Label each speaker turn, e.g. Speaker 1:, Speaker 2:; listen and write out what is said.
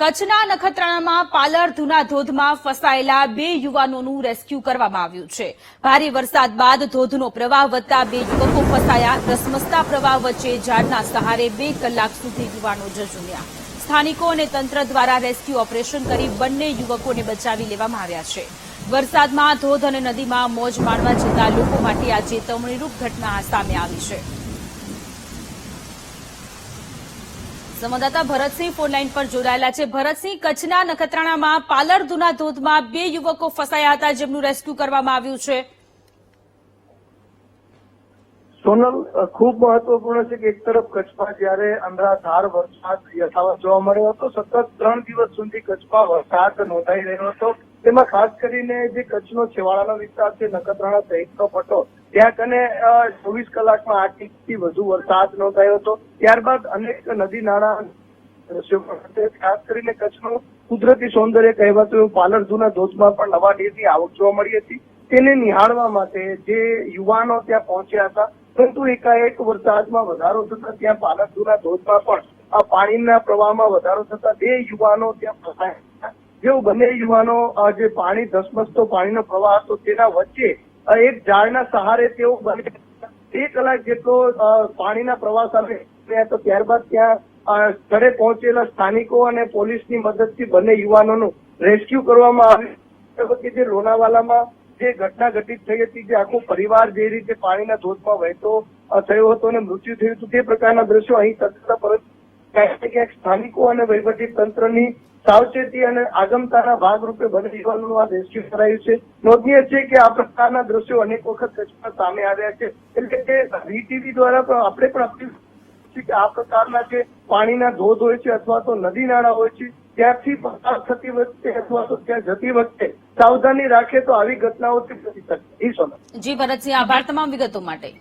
Speaker 1: કચ્છના નખત્રાણામાં પાલર ધૂના ધોધમાં ફસાયેલા બે યુવાનોનું રેસ્ક્યુ કરવામાં આવ્યું છે. ભારે વરસાદ બાદ ધોધનો પ્રવાહ વધતા બે યુવકો ફસાયા. ધસમસતા પ્રવાહ વચ્ચે ઝાડના સહારે બે કલાક સુધી યુવાનો ઝઝુમ્યા. સ્થાનિકો અને તંત્ર દ્વારા રેસ્ક્યુ ઓપરેશન કરી બંને યુવકોને બચાવી લેવામાં આવ્યા છે. વરસાદમાં ધોધ અને નદીમાં મોજ માણવા જતા લોકો માટે આ ચેતવણીરૂપ ઘટના સામે આવી છે. સંવાદદાતા ભરતસિંહ ફોનલાઈન પર જોડાયેલા છે. ભરતસિંહ, કચ્છના નખત્રાણામાં પાલર ધોધમાં બે યુવકો ફસાયા હતા, જેમનું રેસ્ક્યુ કરવામાં આવ્યું છે.
Speaker 2: સોનલ ખૂબ મહત્વપૂર્ણ છે કે એક તરફ કચ્છમાં જયારે અનરાધાર વરસાદ યથાવત જોવા મળ્યો હતો, સતત ત્રણ દિવસ સુધી કચ્છમાં વરસાદ નોંધાઈ રહ્યો હતો. તેમાં ખાસ કરીને જે કચ્છનો છેવાડાનો વિસ્તાર છે, નખત્રાણા સહિતનો પટ્ટો, ત્યાં કને ચોવીસ કલાકમાં આઠ ઇંચથી વધુ વરસાદ નોંધાયો હતો. ત્યારબાદ અનેક નદી નાળા ખાસ કરીને કચ્છનું કુદરતી સૌંદર્ય કહેવાતું એવું પાલરધુના ધોધમાં પણ નવા નીરની આવક જોવા મળી હતી. તેને નિહાળવા માટે જે યુવાનો ત્યાં પહોંચ્યા હતા પરંતુ એકાએક વરસાદમાં વધારો થતા ત્યાં પાલનપુરના ધોધમાં પણ આ પાણીના પ્રવાહમાં વધારો થતા બે યુવાનો ત્યાં ફસાયા. જેઓ બંને યુવાનો જે પાણી ધસમસતો પાણીનો પ્રવાહ હતો, તેના વચ્ચે એક ઝાડના સહારે તેઓ બંને બે કલાક જેટલો પાણીના પ્રવાહ સામે તો ત્યારબાદ ત્યાં સ્થળે પહોંચેલા સ્થાનિકો અને પોલીસની મદદથી બંને યુવાનોનું રેસ્ક્યુ કરવામાં આવ્યું વખતે જે લોનાવાલામાં જે ઘટના ઘટિત થઈ હતી, જે આખો પરિવાર જે રીતે પાણીના ધોધમાં વહેતો થયો હતો અને મૃત્યુ થયું હતું, તે પ્રકારના દ્રશ્યો અહીં તથા પરત ક્યાંક સ્થાનિકો અને વહીવટી તંત્રની સાવચેતી અને આગમતાના ભાગરૂપે બની જવાનું આ રેસ્ક્યુ કરાયું છે. નોંધનીય છે કે આ પ્રકારના દ્રશ્યો અનેક વખત કચ્છમાં સામે આવ્યા છે. એટલે કે વીટીવી દ્વારા પણ આપણે પણ અપીલ છે કે આ પ્રકારના જે પાણીના ધોધ હોય છે અથવા તો નદી નાળા હોય છે, ત્યાંથી પસાર થતી વખતે અથવા તો ત્યાં જતી વખતે સાવધાની રાખે તો આવી ઘટનાઓથી બચી શકે.
Speaker 1: જી ભરતસિંહ, આભાર તમામ વિગતો માટે.